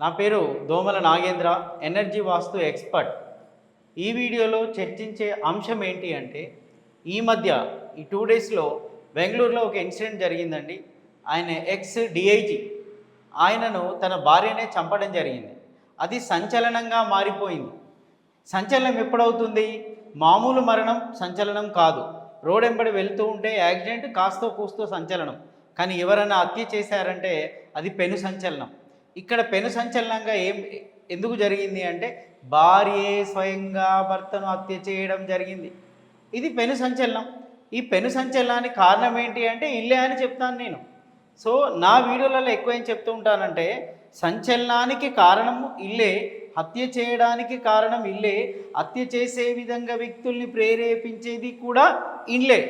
నా పేరు దోమల నాగేంద్ర ఎనర్జీ వాస్తు ఎక్స్పర్ట్. ఈ వీడియోలో చర్చించే అంశం ఏంటి అంటే ఈ మధ్య ఈ టూ డేస్లో బెంగళూరులో ఒక ఇన్సిడెంట్ జరిగిందండి. ఆయన ఎక్స్ డిఐజీ. ఆయనను తన భార్యనే చంపడం జరిగింది. అది సంచలనంగా మారిపోయింది. సంచలనం ఎప్పుడవుతుంది? మామూలు మరణం సంచలనం కాదు. రోడ్ వెంబడి వెళ్తూ ఉంటే యాక్సిడెంట్ కాస్తో కూస్తో సంచలనం. కానీ ఎవరైనా హత్య చేశారంటే అది పెను సంచలనం. ఇక్కడ పెను సంచలనంగా ఏం ఎందుకు జరిగింది అంటే భార్యే స్వయంగా భర్తను హత్య చేయడం జరిగింది. ఇది పెను సంచలనం. ఈ పెను సంచలనానికి కారణం ఏంటి అంటే ఇల్లే అని చెప్తాను నేను. సో నా వీడియోలలో ఎక్కువ ఏం చెప్తూ ఉంటానంటే సంచలనానికి కారణం ఇల్లే హత్య చేయడానికి కారణం ఇల్లే హత్య చేసే విధంగా వ్యక్తుల్ని ప్రేరేపించేది కూడా ఇల్లే.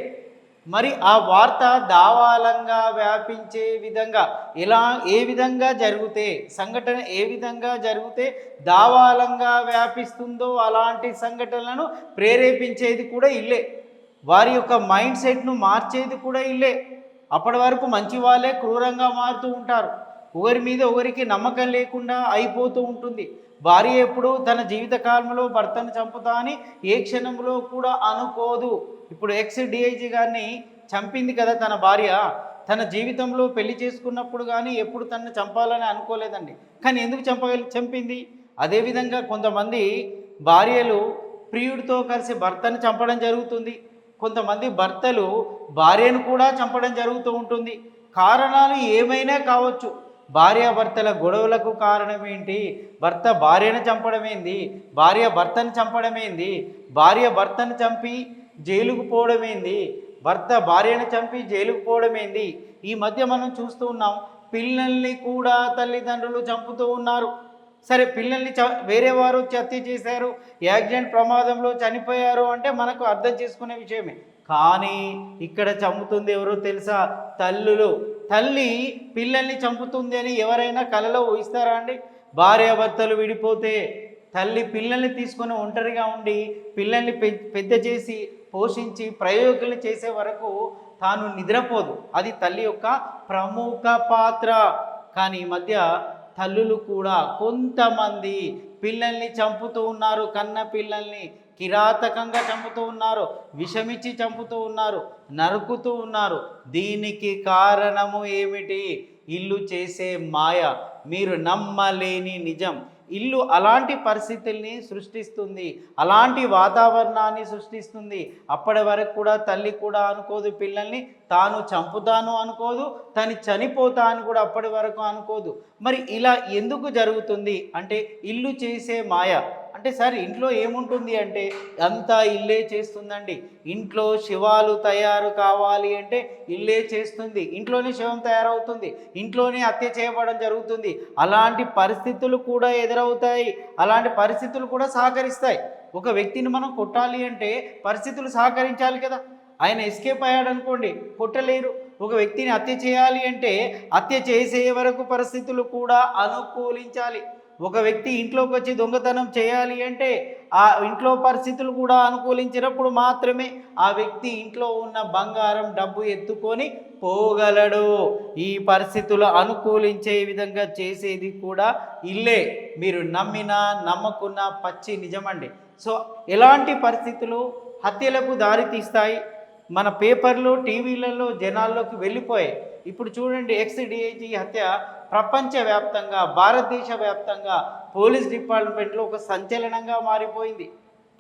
మరి ఆ వార్త దావాలంగా వ్యాపించే విధంగా ఎలా ఏ విధంగా జరిగితే సంఘటన ఏ విధంగా జరిగితే దావాలంగా వ్యాపిస్తుందో అలాంటి సంఘటనలను ప్రేరేపించేది కూడా ఇల్లే. వారి యొక్క మైండ్ సెట్ను మార్చేది కూడా ఇల్లే. అప్పటి వరకు మంచి వాళ్ళే క్రూరంగా మారుతూ ఉంటారు. ఒకరి మీద ఒకరికి నమ్మకం లేకుండా అయిపోతూ ఉంటుంది. భార్య ఎప్పుడు తన జీవిత కాలంలో భర్తను చంపుతా అని ఏ క్షణంలో కూడా అనుకోదు. ఇప్పుడు ఎక్స్ డిఐజీ గారిని చంపింది కదా తన భార్య. తన జీవితంలో పెళ్ళి చేసుకున్నప్పుడు కానీ ఎప్పుడు తనను చంపాలని అనుకోలేదండి. కానీ ఎందుకు చంపగలి చంపింది? అదేవిధంగా కొంతమంది భార్యలు ప్రియుడితో కలిసి భర్తను చంపడం జరుగుతుంది. కొంతమంది భర్తలు భార్యను కూడా చంపడం జరుగుతూ ఉంటుంది. కారణాలు ఏమైనా కావచ్చు. భార్యాభర్తల గొడవలకు కారణం ఏంటి భర్త భార్యను చంపడం ఏంది? భార్య భర్తను చంపడం ఏంది? భార్య భర్తను చంపి జైలుకు పోవడం ఏంది? భర్త భార్యను చంపి జైలుకు పోవడం ఏంది? ఈ మధ్య మనం చూస్తూ ఉన్నాం పిల్లల్ని కూడా తల్లిదండ్రులు చంపుతూ ఉన్నారు. సరే పిల్లల్ని చ వేరే వారు వచ్చి హత్య చేశారు యాక్సిడెంట్ ప్రమాదంలో చనిపోయారు అంటే మనకు అర్థం చేసుకునే విషయమే. కానీ ఇక్కడ చంపుతుంది ఎవరో తెలుసా? తల్లులు. తల్లి పిల్లల్ని చంపుతుంది అని ఎవరైనా కలలో ఊహిస్తారా అండి? భార్యాభర్తలు విడిపోతే తల్లి పిల్లల్ని తీసుకొని ఒంటరిగా ఉండి పిల్లల్ని పె- పెద్ద చేసి పోషించి ప్రయోగాలు చేసే వరకు తాను నిద్రపోదు. అది తల్లి యొక్క ప్రముఖ పాత్ర. కానీ ఈ మధ్య తల్లులు కూడా కొంతమంది పిల్లల్ని చంపుతూ ఉన్నారు. కన్న పిల్లల్ని కిరాతకంగా చంపుతూ ఉన్నారు విషమిచ్చి చంపుతూ ఉన్నారు నరుకుతూ ఉన్నారు. దీనికి కారణము ఏమిటి? ఇల్లు చేసే మాయ. మీరు నమ్మలేని నిజం. ఇల్లు అలాంటి పరిస్థితుల్ని సృష్టిస్తుంది. అలాంటి వాతావరణాన్ని సృష్టిస్తుంది. అప్పటి వరకు కూడా తల్లి కూడా అనుకోదు పిల్లల్ని తాను చంపుతాను అనుకోదు తను చనిపోతా అని కూడా అప్పటి వరకు అనుకోదు. మరి ఇలా ఎందుకు జరుగుతుంది? అంటే ఇల్లు చేసే మాయ. అంటే సార్ ఇంట్లో ఏముంటుంది అంటే అంతా ఇల్లే చేస్తుందండి. ఇంట్లో శివాలు తయారు కావాలి అంటే ఇల్లే చేస్తుంది. ఇంట్లోనే శివం తయారవుతుంది. ఇంట్లోనే హత్య చేయబడడం జరుగుతుంది. అలాంటి పరిస్థితులు కూడా ఎదురవుతాయి. అలాంటి పరిస్థితులు కూడా సహకరిస్తాయి. ఒక వ్యక్తిని మనం కొట్టాలి అంటే పరిస్థితులు సహకరించాలి కదా. ఆయన ఎస్కేప్ అయ్యాడు అనుకోండి కొట్టలేరు. ఒక వ్యక్తిని హత్య చేయాలి అంటే హత్య చేసే వరకు పరిస్థితులు కూడా అనుకూలించాలి. ఒక వ్యక్తి ఇంట్లోకి వచ్చి దొంగతనం చేయాలి అంటే ఆ ఇంట్లో పరిస్థితులు కూడా అనుకూలించినప్పుడు మాత్రమే ఆ వ్యక్తి ఇంట్లో ఉన్న బంగారం డబ్బు ఎత్తుకొని పోగలడు. ఈ పరిస్థితులు అనుకూలించే విధంగా చేసేది కూడా ఇల్లే. మీరు నమ్మినా నమ్మకున్న పచ్చి నిజమండి. సో ఎలాంటి పరిస్థితులు హత్యలకు దారి తీస్తాయి? మన పేపర్లు టీవీలలో జనాల్లోకి వెళ్ళిపోయాయి. ఇప్పుడు చూడండి ఎక్స్ డిఐజీ హత్య ప్రపంచవ్యాప్తంగా భారతదేశ వ్యాప్తంగా పోలీస్ డిపార్ట్మెంట్లో ఒక సంచలనంగా మారిపోయింది.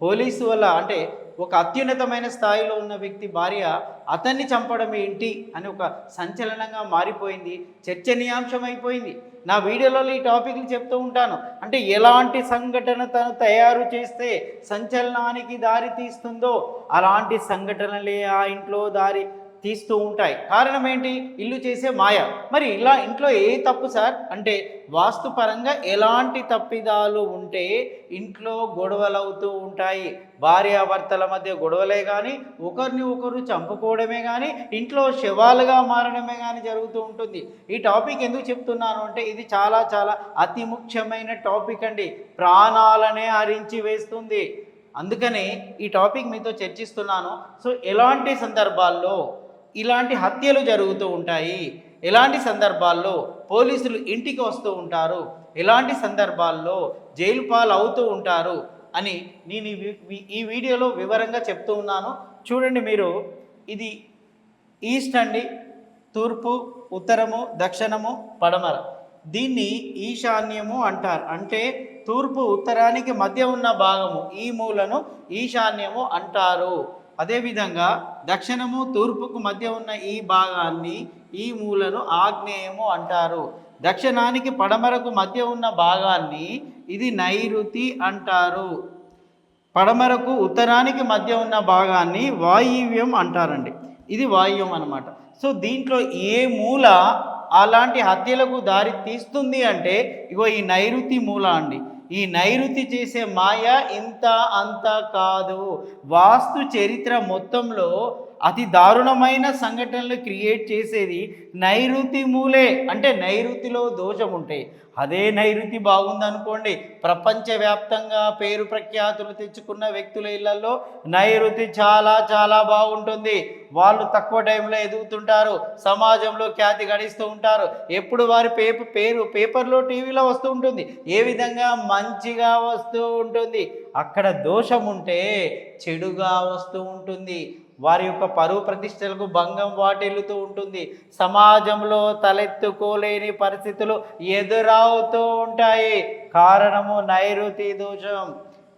పోలీసు వల్ల అంటే ఒక అత్యున్నతమైన స్థాయిలో ఉన్న వ్యక్తి భార్య అతన్ని చంపడం ఏంటి అని ఒక సంచలనంగా మారిపోయింది చర్చనీయాంశం అయిపోయింది నా వీడియోలలో ఈ టాపిక్లు చెప్తూ ఉంటాను. అంటే ఎలాంటి సంఘటన తను తయారు చేస్తే సంచలనానికి దారి తీస్తుందో అలాంటి సంఘటనలే ఆ ఇంట్లో దారి తీస్తూ ఉంటాయి. కారణం ఏంటి? ఇల్లు చేసే మాయ. మరి ఇలా ఇంట్లో ఏ తప్పు సార్? అంటే వాస్తుపరంగా ఎలాంటి తప్పిదాలు ఉంటే ఇంట్లో గొడవలు అవుతూ ఉంటాయి. భార్యాభర్తల మధ్య గొడవలే కానీ ఒకరిని ఒకరు చంపుకోవడమే కానీ ఇంట్లో శవాలుగా మారడమే కానీ జరుగుతూ ఉంటుంది. ఈ టాపిక్ ఎందుకు చెప్తున్నాను అంటే ఇది చాలా చాలా అతి ముఖ్యమైన టాపిక్ అండి. ప్రాణాలనే హరించి వేస్తుంది. అందుకనే ఈ టాపిక్ మీతో చర్చిస్తున్నాను. సో ఎలాంటి సందర్భాల్లో ఇలాంటి హత్యలు జరుగుతూ ఉంటాయి. ఎలాంటి సందర్భాల్లో పోలీసులు ఇంటికి వస్తూ ఉంటారు. ఎలాంటి సందర్భాల్లో జైలు పాలు అవుతూ ఉంటారు అని నేను ఈ ఈ వీడియోలో వివరంగా చెప్తూ ఉన్నాను. చూడండి మీరు ఇది ఈస్ట్ అండి. తూర్పు ఉత్తరము దక్షిణము పడమర. దీన్ని ఈశాన్యము అంటారు. అంటే తూర్పు ఉత్తరానికి మధ్య ఉన్న భాగము. ఈ మూలను ఈశాన్యము అంటారు. అదేవిధంగా దక్షిణము తూర్పుకు మధ్య ఉన్న ఈ భాగాన్ని ఈ మూలను ఆగ్నేయము అంటారు. దక్షిణానికి పడమరకు మధ్య ఉన్న భాగాన్ని ఇది నైరుతి అంటారు. పడమరకు ఉత్తరానికి మధ్య ఉన్న భాగాన్ని వాయువ్యం అంటారండి. ఇది వాయువ్యం అనమాట సో దీంట్లో ఏ మూల అలాంటి హత్యలకు దారి తీస్తుంది అంటే ఇగో ఈ నైరుతి మూల అండి. ఈ నైరుతి చేసే మాయ ఇంత అంత కాదు. వాస్తు చరిత్ర మొత్తంలో అతి దారుణమైన సంఘటనలు క్రియేట్ చేసేది నైరుతి మూలే. అంటే నైరుతిలో దోషం ఉంటాయి అదే నైరుతి బాగుందనుకోండి. ప్రపంచవ్యాప్తంగా పేరు ప్రఖ్యాతులు తెచ్చుకున్న వ్యక్తుల ఇళ్ళలో నైరుతి చాలా చాలా బాగుంటుంది. వాళ్ళు తక్కువ టైంలో ఎదుగుతుంటారు. సమాజంలో ఖ్యాతి గడిస్తూ ఉంటారు. ఎప్పుడు వారి పేపర్ పేరు పేపర్లో టీవీలో వస్తూ ఉంటుంది. ఏ విధంగా మంచిగా వస్తూ ఉంటుంది. అక్కడ దోషం ఉంటే చెడుగా వస్తూ ఉంటుంది. వారి యొక్క పరువు ప్రతిష్టలకు భంగం వాటిల్లుతూ ఉంటుంది. సమాజంలో తలెత్తుకోలేని పరిస్థితులు ఎదురవుతూ ఉంటాయి. కారణము నైరుతి దోషం.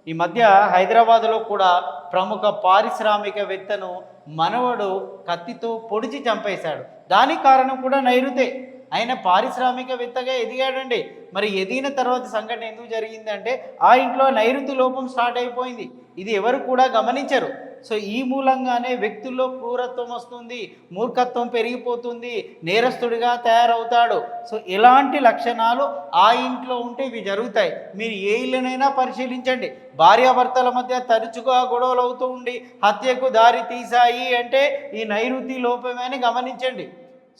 ఈ మధ్య హైదరాబాద్లో కూడా ప్రముఖ పారిశ్రామికవేత్తను మనవడు కత్తితో పొడిచి చంపేశాడు. దానికి కారణం కూడా నైరుతే. ఆయన పారిశ్రామికవేత్తగా ఎదిగాడండి. మరి ఎదిగిన తర్వాత సంఘటన ఎందుకు జరిగిందంటే ఆ ఇంట్లో నైరుతి లోపం స్టార్ట్ అయిపోయింది. ఇది ఎవరు కూడా గమనించరు. సో ఈ మూలంగానే వ్యక్తుల్లో క్రూరత్వం వస్తుంది మూర్ఖత్వం పెరిగిపోతుంది నేరస్తుడిగా తయారవుతాడు. సో ఎలాంటి లక్షణాలు ఆ ఇంట్లో ఉంటే ఇవి జరుగుతాయి. మీరు ఏ ఇల్లునైనా పరిశీలించండి. భార్యాభర్తల మధ్య తరచుగా గొడవలు అవుతూ ఉండి హత్యకు దారి తీశాయి అంటే ఈ నైరుతి లోపమే గమనించండి.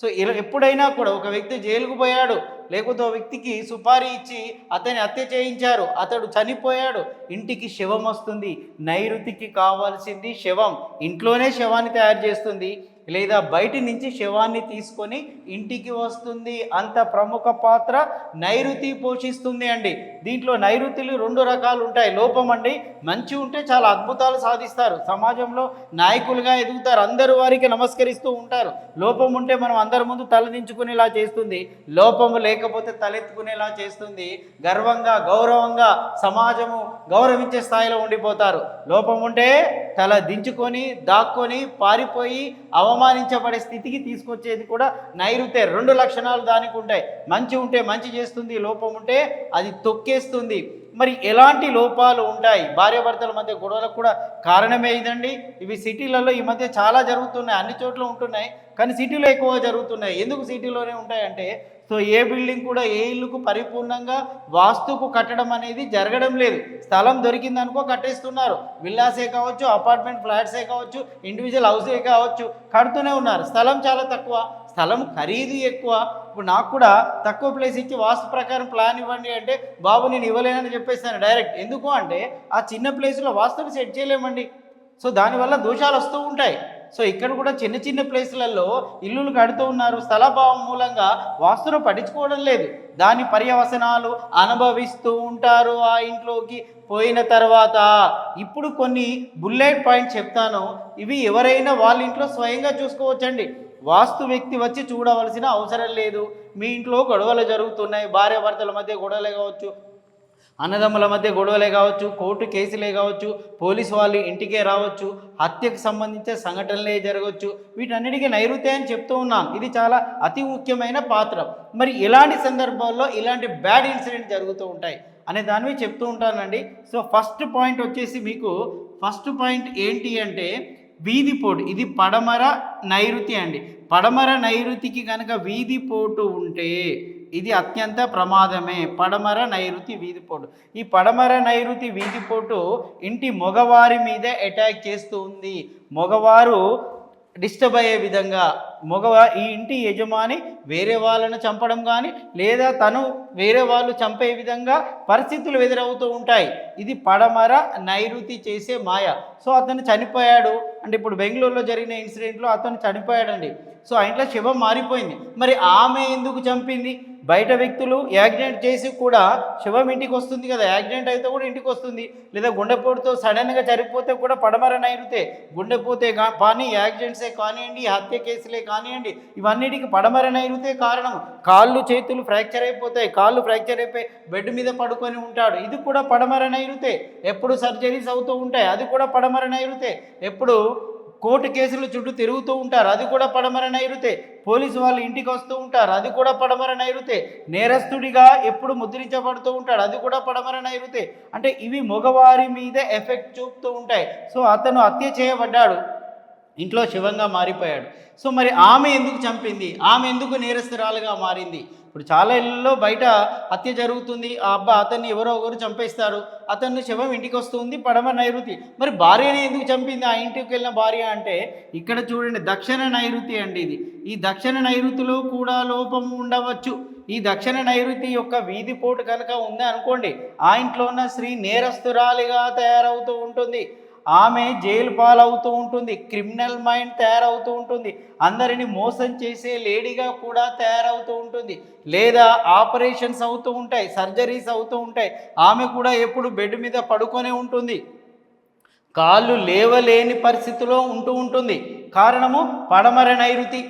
సో ఇలా ఎప్పుడైనా కూడా ఒక వ్యక్తి జైలుకు పోయాడు లేకపోతే ఓ వ్యక్తికి సుపారీ ఇచ్చి అతని హత్య చేయించారు. అతడు చనిపోయాడు. ఇంటికి శవం వస్తుంది. నైరుతికి కావాల్సింది శవం. ఇంట్లోనే శవాన్ని తయారు చేస్తుంది. లేదా బయటి నుంచి శవాన్ని తీసుకొని ఇంటికి వస్తుంది. అంత ప్రముఖ పాత్ర నైరుతి పోషిస్తుంది అండి. దీంట్లో నైరుతులు రెండు రకాలు ఉంటాయి. లోపం అండి మంచి ఉంటే చాలా అద్భుతాలు సాధిస్తారు. సమాజంలో నాయకులుగా ఎదుగుతారు. అందరూ వారికి నమస్కరిస్తూ ఉంటారు. లోపం ఉంటే మనం అందరి ముందు తలదించుకునేలా చేస్తుంది. లోపము లేకపోతే తలెత్తుకునేలా చేస్తుంది. గర్వంగా గౌరవంగా సమాజము గౌరవించే స్థాయిలో ఉండిపోతారు. లోపం ఉంటే తల దించుకొని దాక్కొని పారిపోయి అవమానించబడే స్థితికి తీసుకొచ్చేది కూడా నైరుతే రెండు లక్షణాలు దానికి ఉంటాయి. మంచి ఉంటే మంచి చేస్తుంది లోపం ఉంటే అది తొక్కేస్తుంది. మరి ఎలాంటి లోపాలు ఉంటాయి? భార్యాభర్తల మధ్య గొడవలకు కూడా కారణమే ఇదండి. ఇవి సిటీలలో ఈ మధ్య చాలా జరుగుతున్నాయి. అన్ని చోట్ల ఉంటున్నాయి. కానీ సిటీలో ఎక్కువ జరుగుతున్నాయి. ఎందుకు సిటీలోనే ఉంటాయంటే సో ఏ బిల్డింగ్ కూడా ఏ ఇల్లుకు పరిపూర్ణంగా వాస్తుకు కట్టడం అనేది జరగడం లేదు. స్థలం దొరికిందనుకో కట్టేస్తున్నారు. విల్లాసే కావచ్చు అపార్ట్మెంట్ ఫ్లాట్సే కావచ్చు ఇండివిజువల్ హౌసే కావచ్చు కడుతూనే ఉన్నారు. స్థలం చాలా తక్కువ. స్థలం ఖరీదు ఎక్కువ. ఇప్పుడు నాకు కూడా తక్కువ ప్లేస్ ఇచ్చి వాస్తు ప్రకారం ప్లాన్ ఇవ్వండి అంటే బాబు నేను ఇవ్వలేనని చెప్పేస్తాను డైరెక్ట్. ఎందుకు అంటే ఆ చిన్న ప్లేస్లో వాస్తుని సెట్ చేయలేమండి. సో దానివల్ల దోషాలు వస్తూ ఉంటాయి. సో ఇక్కడ కూడా చిన్న చిన్న ప్లేసులలో ఇల్లులు కడుతూ ఉన్నారు. స్థలభావం మూలంగా వాస్తును పట్టించుకోవడం లేదు. దాని పర్యవసనాలు అనుభవిస్తూ ఉంటారు ఆ ఇంట్లోకి పోయిన తర్వాత. ఇప్పుడు కొన్ని బుల్లెట్ పాయింట్ చెప్తాను. ఇవి ఎవరైనా వాళ్ళ ఇంట్లో స్వయంగా చూసుకోవచ్చండి. వాస్తు వ్యక్తి వచ్చి చూడవలసిన అవసరం లేదు. మీ ఇంట్లో గొడవలు జరుగుతున్నాయి. భార్యాభర్తల మధ్య గొడవలు కావచ్చు. అన్నదమ్ముల మధ్య గొడవలే కావచ్చు కోర్టు కేసులే కావచ్చు పోలీసు వాళ్ళు ఇంటికే రావచ్చు హత్యకు సంబంధించిన సంఘటనలే జరగవచ్చు వీటన్నిటికీ నైరుతి అని చెప్తూ ఉన్నాం. ఇది చాలా అతి ముఖ్యమైన పాత్ర. మరి ఎలాంటి సందర్భాల్లో ఇలాంటి బ్యాడ్ ఇన్సిడెంట్ జరుగుతూ ఉంటాయి అనే దానివి చెప్తూ ఉంటానండి. సో ఫస్ట్ పాయింట్ వచ్చేసి మీకు ఫస్ట్ పాయింట్ ఏంటి అంటే వీధి పోటు. ఇది పడమర నైరుతి అండి. పడమర నైరుతికి కనుక వీధి పోటు ఉంటే ఇది అత్యంత ప్రమాదమే. పడమర నైరుతి వీధిపోటు ఈ పడమర నైరుతి వీధిపోటు ఇంటి మగవారి మీదే అటాక్ చేస్తూ ఉంది. మగవారు డిస్టర్బ్ అయ్యే విధంగా మగవ ఈ ఇంటి యజమాని వేరే వాళ్ళను చంపడం కానీ లేదా తను వేరే వాళ్ళు చంపే విధంగా పరిస్థితులు ఎదురవుతూ ఉంటాయి. ఇది పడమర నైరుతి చేసే మాయ. సో అతను చనిపోయాడు. అంటే ఇప్పుడు బెంగళూరులో జరిగిన ఇన్సిడెంట్లో అతను చనిపోయాడండి. సో ఆ ఇంట్లో శవం మారిపోయింది. మరి ఆమె ఎందుకు చంపింది? బయట వ్యక్తులు యాక్సిడెంట్ చేసి కూడా శవం ఇంటికి వస్తుంది కదా. యాక్సిడెంట్ అయితే కూడా ఇంటికి వస్తుంది. లేదా గుండెపోటుతో సడన్గా చనిపోతే కూడా పడమర నైరుతే గుండెపోతే కానీ యాక్సిడెంట్సే కానివ్వండి హత్య కేసులే కానివ్వండి. ఇవన్నిటికి పడమర నైరుతే కారణం కాళ్ళు చేతులు ఫ్రాక్చర్ అయిపోతాయి కాళ్ళు ఫ్రాక్చర్ అయిపోయి బెడ్ మీద పడుకొని ఉంటాడు. ఇది కూడా పడమర నైరుతే ఎప్పుడు సర్జరీస్ అవుతూ ఉంటాయి అది కూడా పడమర నైరుతే ఎప్పుడు కోర్టు కేసులు చుట్టూ తిరుగుతూ ఉంటారు అది కూడా పడమర నైరుతే పోలీసు వాళ్ళు ఇంటికి వస్తూ ఉంటారు అది కూడా పడమర నైరుతే నేరస్తుడిగా ఎప్పుడు ముద్రించబడుతూ ఉంటాడు అది కూడా పడమర నైరుతే అంటే ఇవి మగవారి మీద ఎఫెక్ట్ చూపుతూ ఉంటాయి. సో అతను హత్య చేయబడ్డాడు. ఇంట్లో శివంగా మారిపోయాడు. సో మరి ఆమె ఎందుకు చంపింది? ఆమె ఎందుకు నేరస్తురాలుగా మారింది? ఇప్పుడు చాలా ఇళ్ళలో బయట హత్య జరుగుతుంది. ఆ అబ్బా అతన్ని ఎవరో ఒకరు చంపేస్తారు. అతన్ని శవం ఇంటికి వస్తుంది పడమ నైరుతి. మరి భార్యని ఎందుకు చంపింది? ఆ ఇంటికి వెళ్ళిన భార్య అంటే ఇక్కడ చూడండి దక్షిణ నైరుతి అండి ఇది. ఈ దక్షిణ నైరుతిలో కూడా లోపం ఉండవచ్చు. ఈ దక్షిణ నైరుతి యొక్క వీధి పోటు కనుక ఉంది అనుకోండి ఆ ఇంట్లో ఉన్న స్త్రీ నేరస్తురాలిగా తయారవుతూ ఉంటుంది. ఆమె జైలు పాలవుతూ ఉంటుంది క్రిమినల్ మైండ్ తయారవుతూ ఉంటుంది అందరిని మోసం చేసే లేడీగా కూడా తయారవుతూ ఉంటుంది. లేదా ఆపరేషన్స్ అవుతూ ఉంటాయి సర్జరీస్ అవుతూ ఉంటాయి ఆమె కూడా ఎప్పుడు బెడ్ మీద పడుకొనే ఉంటుంది. కాళ్ళు లేవలేని పరిస్థితిలో ఉంటూ ఉంటుంది. కారణము పడమర నైరుతి.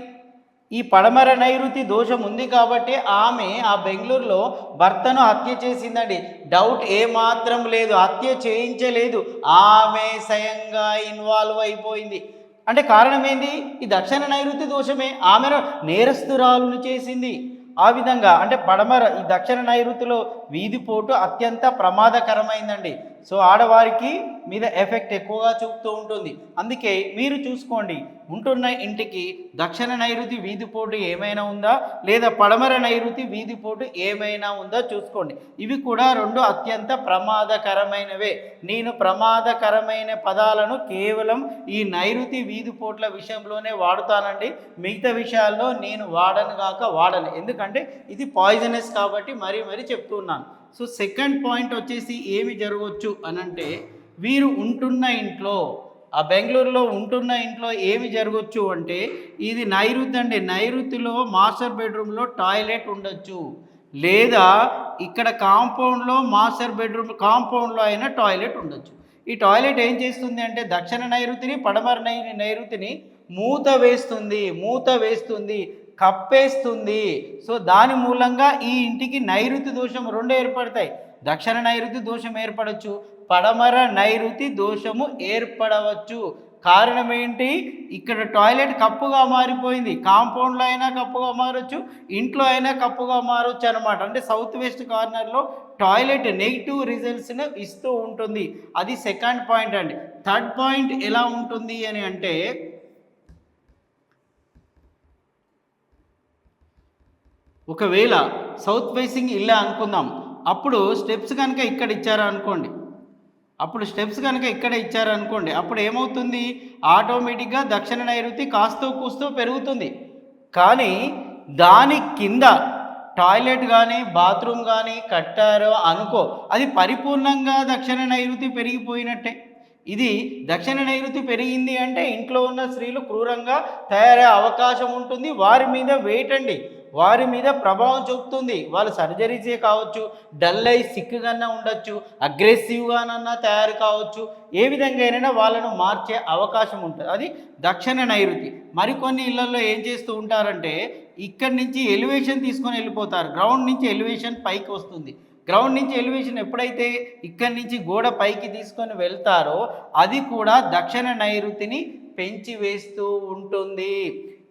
ఈ పడమర నైరుతి దోషం ఉంది కాబట్టి ఆమె ఆ బెంగళూరులో భర్తను హత్య చేసిందండి. డౌట్ ఏమాత్రం లేదు. హత్య చేయించలేదు. ఆమె స్వయంగా ఇన్వాల్వ్ అయిపోయింది. అంటే కారణం ఏంది? ఈ దక్షిణ నైరుతి దోషమే. ఆమెను నేరస్తురాలును చేసింది. ఆ విధంగా అంటే పడమర ఈ దక్షిణ నైరుతిలో వీధిపోటు అత్యంత ప్రమాదకరమైందండి. సో ఆడవారికి మీద ఎఫెక్ట్ ఎక్కువగా చూపుతూ ఉంటుంది. అందుకే మీరు చూసుకోండి ఉంటున్న ఇంటికి దక్షిణ నైరుతి వీధిపోటు ఏమైనా ఉందా? లేదా పడమర నైరుతి వీధిపోటు ఏమైనా ఉందా? చూసుకోండి. ఇవి కూడా రెండు అత్యంత ప్రమాదకరమైనవే. నేను ప్రమాదకరమైన పదాలను కేవలం ఈ నైరుతి వీధిపోట్ల విషయంలోనే వాడుతానండి. మిగతా విషయాల్లో నేను వాడను కాక వాడను. ఎందుకంటే ఇది పాయిజనస్ కాబట్టి మరీ మరీ చెప్తున్నాను సో సెకండ్ పాయింట్ వచ్చేసి ఏమి జరగవచ్చు అనంటే వీరు ఉంటున్న ఇంట్లో ఆ బెంగళూరులో ఉంటున్న ఇంట్లో ఏమి జరగవచ్చు అంటే ఇది నైరుతి అండి. నైరుతిలో మాస్టర్ బెడ్రూమ్లో టాయిలెట్ ఉండొచ్చు. లేదా ఇక్కడ కాంపౌండ్లో మాస్టర్ బెడ్రూమ్ కాంపౌండ్లో అయినా టాయిలెట్ ఉండొచ్చు. ఈ టాయిలెట్ ఏం చేస్తుంది అంటే దక్షిణ నైరుతిని పడమర నై నైరుతిని మూత వేస్తుంది మూత వేస్తుంది. కప్పేస్తుంది. సో దాని మూలంగా ఈ ఇంటికి నైరుతి దోషం రెండు ఏర్పడతాయి. దక్షిణ నైరుతి దోషం ఏర్పడవచ్చు పడమర నైరుతి దోషము ఏర్పడవచ్చు. కారణం ఏంటి? ఇక్కడ టాయిలెట్ కప్పుగా మారిపోయింది. కాంపౌండ్లో అయినా కప్పుగా మారచ్చు ఇంట్లో అయినా కప్పుగా మారచ్చు అనమాట అంటే సౌత్ వెస్ట్ కార్నర్లో టాయిలెట్ నెగిటివ్ రిజల్ట్స్ని ఇస్తూ ఉంటుంది. అది సెకండ్ పాయింట్ అండి. థర్డ్ పాయింట్ ఎలా ఉంటుంది అని అంటే ఒకవేళ సౌత్ ఫేసింగ్ ఇల్లా అనుకుందాం అప్పుడు స్టెప్స్ కనుక ఇక్కడ ఇచ్చారా అనుకోండి. అప్పుడు స్టెప్స్ కనుక ఇక్కడ ఇచ్చారు అనుకోండి అప్పుడు ఏమవుతుంది? ఆటోమేటిక్గా దక్షిణ నైరుతి కాస్తో కూస్తూ పెరుగుతుంది. కానీ దాని కింద టాయిలెట్ కానీ బాత్రూమ్ కానీ కట్టారో అనుకో అది పరిపూర్ణంగా దక్షిణ నైరుతి పెరిగిపోయినట్టే. ఇది దక్షిణ నైరుతి పెరిగింది అంటే ఇంట్లో ఉన్న స్త్రీలు క్రూరంగా తయారయ్యే అవకాశం ఉంటుంది. వారి మీద వేయటండి వారి మీద ప్రభావం చూపుతుంది. వాళ్ళు సర్జరీసే కావచ్చు డల్ అయి సిక్కుగానే ఉండొచ్చు అగ్రెసివ్గానన్నా తయారు కావచ్చు. ఏ విధంగా అయినా వాళ్ళను మార్చే అవకాశం ఉంటుంది. అది దక్షిణ నైరుతి. మరికొన్ని ఇళ్ళలో ఏం చేస్తూ ఉంటారంటే ఇక్కడి నుంచి ఎలివేషన్ తీసుకొని వెళ్ళిపోతారు. గ్రౌండ్ నుంచి ఎలివేషన్ పైకి వస్తుంది. గ్రౌండ్ నుంచి ఎలివేషన్ ఎప్పుడైతే ఇక్కడి నుంచి గోడ పైకి తీసుకొని వెళ్తారో అది కూడా దక్షిణ నైరుతిని పెంచి వేస్తూ ఉంటుంది.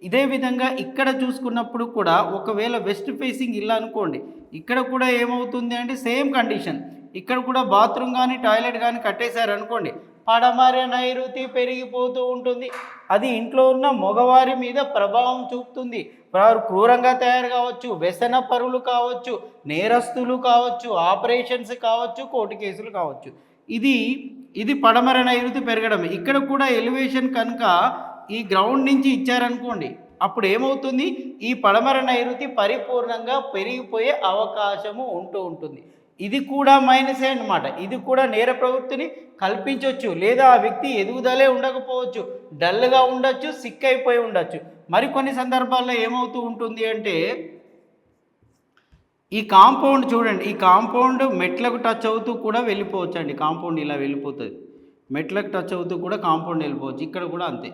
ఇదే విధంగా ఇక్కడ చూసుకున్నప్పుడు కూడా ఒకవేళ వెస్ట్ ఫేసింగ్ ఇల్లు అనుకోండి ఇక్కడ కూడా ఏమవుతుంది అంటే సేమ్ కండిషన్. ఇక్కడ కూడా బాత్రూమ్ కానీ టాయిలెట్ కానీ కట్టేశారు అనుకోండి పడమర నైరుతి పెరిగిపోతూ ఉంటుంది. అది ఇంట్లో ఉన్న మగవారి మీద ప్రభావం చూపుతుంది. వారు క్రూరంగా తయారు కావచ్చు వ్యసన పరులు కావచ్చు నేరస్తులు కావచ్చు ఆపరేషన్స్ కావచ్చు కోర్టు కేసులు కావచ్చు. ఇది ఇది పడమర నైరుతి పెరగడం ఇక్కడ కూడా ఎలివేషన్ కనుక ఈ గ్రౌండ్ నుంచి ఇచ్చారనుకోండి అప్పుడు ఏమవుతుంది? ఈ పడమర నైరుతి పరిపూర్ణంగా పెరిగిపోయే అవకాశము ఉంటూ ఉంటుంది. ఇది కూడా మైనసే అనమాట ఇది కూడా నేర ప్రవృత్తిని కల్పించవచ్చు లేదా ఆ వ్యక్తి ఎదుగుదలే ఉండకపోవచ్చు. డల్గా ఉండొచ్చు సిక్ అయిపోయి ఉండొచ్చు. మరికొన్ని సందర్భాల్లో ఏమవుతూ ఉంటుంది అంటే ఈ కాంపౌండ్ చూడండి. ఈ కాంపౌండ్ మెట్లకు టచ్ అవుతూ కూడా వెళ్ళిపోవచ్చు అండి కాంపౌండ్ ఇలా వెళ్ళిపోతుంది. మెట్లకు టచ్ అవుతూ కూడా కాంపౌండ్ వెళ్ళిపోవచ్చు. ఇక్కడ కూడా అంతే.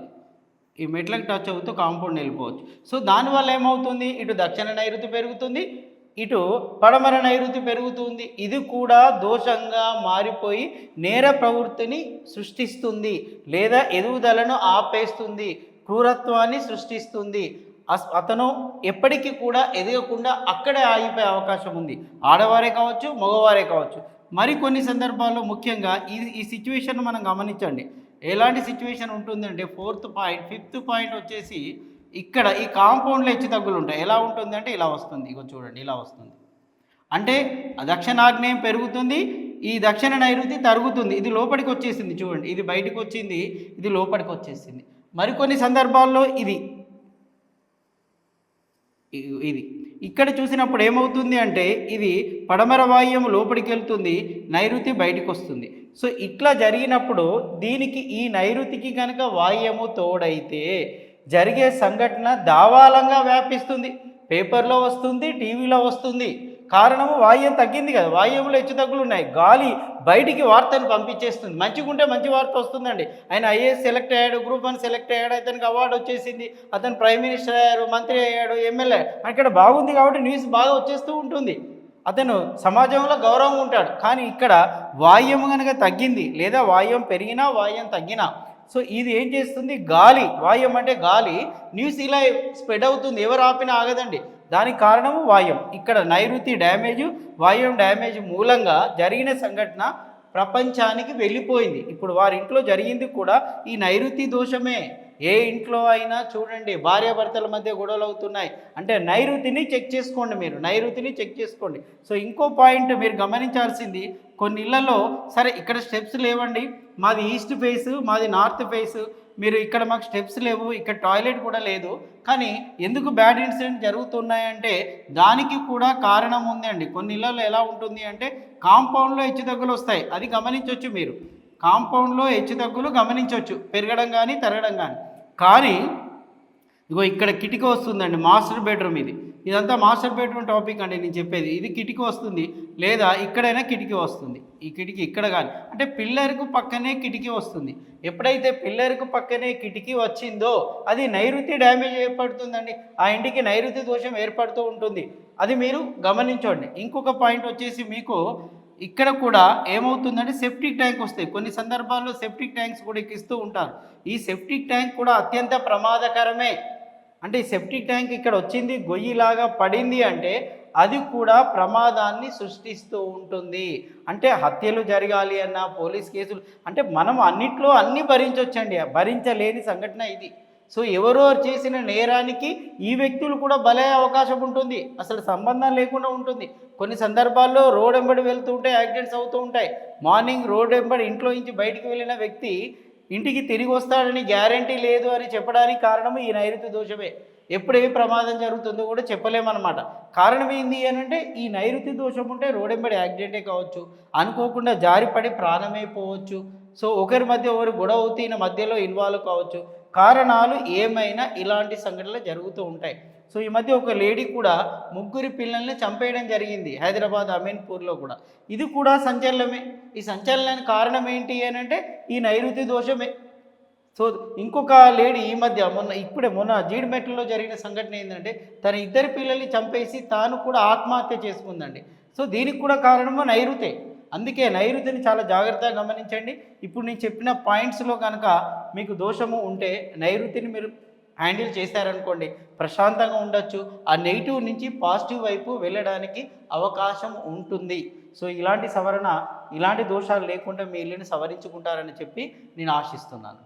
ఈ మెట్లకు టచ్ అవుతూ కాంపౌండ్ వెళ్ళిపోవచ్చు సో దానివల్ల ఏమవుతుంది? ఇటు దక్షిణ నైరుతి పెరుగుతుంది ఇటు పడమర నైరుతి పెరుగుతుంది. ఇది కూడా దోషంగా మారిపోయి నేర ప్రవృత్తిని సృష్టిస్తుంది లేదా ఎదుగుదలను ఆపేస్తుంది క్రూరత్వాన్ని సృష్టిస్తుంది. అస్- అతను ఎప్పటికీ కూడా ఎదగకుండా అక్కడే ఆగిపోయే అవకాశం ఉంది. ఆడవారే కావచ్చు మగవారే కావచ్చు. మరికొన్ని సందర్భాల్లో ముఖ్యంగా ఈ ఈ సిచ్యువేషన్ మనం గమనించండి. ఎలాంటి సిచ్యువేషన్ ఉంటుందంటే ఫోర్త్ పాయింట్ ఫిఫ్త్ పాయింట్ వచ్చేసి ఇక్కడ ఈ కాంపౌండ్లో హెచ్చు తగ్గులు ఉంటాయి. ఎలా ఉంటుంది అంటే ఇలా వస్తుంది. ఇగో చూడండి ఇలా వస్తుంది. అంటే దక్షిణాగ్నేయం పెరుగుతుంది ఈ దక్షిణ నైరుతి తరుగుతుంది. ఇది లోపలికి వచ్చేసింది చూడండి. ఇది బయటకు వచ్చింది ఇది లోపలికి వచ్చేసింది. మరికొన్ని సందర్భాల్లో ఇది. ఇది. ఇక్కడ చూసినప్పుడు ఏమవుతుంది అంటే ఇది పడమర వాయువు లోపలికి వెళ్తుంది నైరుతి బయటకు వస్తుంది. సో ఇట్లా జరిగినప్పుడు దీనికి ఈ నైరుతికి కనుక వాయుము తోడైతే జరిగే సంఘటన దావాలంగా వ్యాపిస్తుంది. పేపర్లో వస్తుంది టీవీలో వస్తుంది. కారణము వాయువు తగ్గింది కదా వాయువులో హెచ్చు తగ్గులు ఉన్నాయి. గాలి బయటికి వార్తను పంపించేస్తుంది. మంచిగుంటే మంచి వార్త వస్తుందండి. ఆయన ఐఏఎస్ సెలెక్ట్ అయ్యాడు గ్రూప్ వన్ సెలెక్ట్ అయ్యాడు అతనికి అవార్డు వచ్చేసింది. అతను ప్రైమ్ మినిస్టర్ అయ్యారు మంత్రి అయ్యాడు ఎమ్మెల్యే అక్కడ బాగుంది కాబట్టి న్యూస్ బాగా వచ్చేస్తూ ఉంటుంది. అతను సమాజంలో గౌరవం ఉంటాడు. కానీ ఇక్కడ వాయుం కనుక తగ్గింది లేదా వాయుం పెరిగినా వాయుం తగ్గినా. సో ఇది ఏం చేస్తుంది? గాలి వాయుం అంటే గాలి. న్యూస్ ఇలా స్ప్రెడ్ అవుతుంది. ఎవరు ఆపినా ఆగదండి. దానికి కారణము వాయుం ఇక్కడ నైరుతి డ్యామేజ్ వాయుం డ్యామేజ్ మూలంగా జరిగిన సంఘటన ప్రపంచానికి వెళ్ళిపోయింది. ఇప్పుడు వారి ఇంట్లో జరిగింది కూడా ఈ నైరుతి దోషమే. ఏ ఇంట్లో అయినా చూడండి భార్యాభర్తల మధ్య గొడవలు అవుతున్నాయి. అంటే నైరుతిని చెక్ చేసుకోండి మీరు నైరుతిని చెక్ చేసుకోండి. సో ఇంకో పాయింట్ మీరు గమనించాల్సింది కొన్ని ఇళ్ళలో సరే ఇక్కడ స్టెప్స్ లేవండి. మాది ఈస్ట్ ఫేస్ మాది నార్త్ ఫేస్. మీరు ఇక్కడ మాకు స్టెప్స్ లేవు ఇక్కడ టాయిలెట్ కూడా లేదు. కానీ ఎందుకు బ్యాడ్ ఇన్సిడెంట్ జరుగుతున్నాయంటే దానికి కూడా కారణం ఉందండి. కొన్ని ఇళ్ళలో ఎలా ఉంటుంది అంటే కాంపౌండ్లో హెచ్చుతగ్గులు వస్తాయి. అది గమనించవచ్చు మీరు. కాంపౌండ్లో హెచ్చుతగ్గులు గమనించవచ్చు. పెరగడం కానీ తరగడం కానీ కానీ ఇగో ఇక్కడ కిటికీ వస్తుందండి మాస్టర్ బెడ్రూమ్ ఇది. ఇదంతా మాస్టర్ బెడ్రూమ్ టాపిక్ అండి నేను చెప్పేది. ఇది కిటికీ వస్తుంది లేదా ఇక్కడైనా కిటికీ వస్తుంది. ఈ కిటికీ ఇక్కడ కానీ అంటే పిల్లర్కు పక్కనే కిటికీ వస్తుంది. ఎప్పుడైతే పిల్లర్కు పక్కనే కిటికీ వచ్చిందో అది నైరుతి డ్యామేజ్ ఏర్పడుతుందండి. ఆ ఇంటికి నైరుతి దోషం ఏర్పడుతూ ఉంటుంది. అది మీరు గమనించండి. ఇంకొక పాయింట్ వచ్చేసి మీకు ఇక్కడ కూడా ఏమవుతుందంటే సెప్టిక్ ట్యాంక్ వస్తాయి. కొన్ని సందర్భాల్లో సెప్టిక్ ట్యాంక్స్ కూడా ఎక్కిస్తూ ఉంటారు. ఈ సెప్టిక్ ట్యాంక్ కూడా అత్యంత ప్రమాదకరమే. అంటే ఈ సెప్టిక్ ట్యాంక్ ఇక్కడ వచ్చింది గొయ్యిలాగా పడింది అంటే అది కూడా ప్రమాదాన్ని సృష్టిస్తూ ఉంటుంది. అంటే హత్యలు జరగాలి అన్న పోలీస్ కేసులు అంటే మనం అన్నిట్లో అన్నీ భరించవచ్చండి భరించలేని సంఘటన ఇది. సో ఎవరో చేసిన నేరానికి ఈ వ్యక్తులు కూడా బలే అవకాశం ఉంటుంది. అసలు సంబంధం లేకుండా ఉంటుంది. కొన్ని సందర్భాల్లో రోడ్ వెంబడి వెళ్తూ ఉంటాయి యాక్సిడెంట్స్ అవుతూ ఉంటాయి. మార్నింగ్ రోడ్ వెంబడి ఇంట్లో నుంచి బయటికి వెళ్ళిన వ్యక్తి ఇంటికి తిరిగి వస్తాడని గ్యారంటీ లేదు అని చెప్పడానికి కారణం ఈ నైరుతి దోషమే. ఎప్పుడు ఏ ప్రమాదం జరుగుతుందో కూడా చెప్పలేమన్నమాట. కారణం ఏంది అని అంటే ఈ నైరుతి దోషం ఉంటే రోడెంబడి యాక్సిడెంటే కావచ్చు. అనుకోకుండా జారిపడి ప్రాణమైపోవచ్చు సో ఒకరి మధ్య ఒకరు గొడవ అవుతూ మధ్యలో ఇన్వాల్వ్ కావచ్చు. కారణాలు ఏమైనా ఇలాంటి సంఘటనలు జరుగుతూ ఉంటాయి. సో ఈ మధ్య ఒక లేడీ కూడా ముగ్గురి పిల్లల్ని చంపేయడం జరిగింది హైదరాబాద్ అమీన్పూర్లో కూడా. ఇది కూడా సంచలనమే. ఈ సంచలనానికి కారణం ఏంటి అని అంటే ఈ నైరుతి దోషమే. సో ఇంకొక లేడీ ఈ మధ్య మొన్న ఇప్పుడే మొన్న జీడిమెట్లలో జరిగిన సంఘటన ఏంటంటే తన ఇద్దరి పిల్లల్ని చంపేసి తాను కూడా ఆత్మహత్య చేసుకుందండి. సో దీనికి కూడా కారణము నైరుతే. అందుకే నైరుతిని చాలా జాగ్రత్తగా గమనించండి. ఇప్పుడు నేను చెప్పిన పాయింట్స్లో కనుక మీకు దోషము ఉంటే నైరుతిని మీరు హ్యాండిల్ చేశారనుకోండి ప్రశాంతంగా ఉండొచ్చు. ఆ నెగిటివ్ నుంచి పాజిటివ్ వైపు వెళ్ళడానికి అవకాశం ఉంటుంది. సో ఇలాంటి సవరణ ఇలాంటి దోషాలు లేకుండా మీ ఇల్లుని సవరించుకుంటారని చెప్పి నేను ఆశిస్తున్నాను.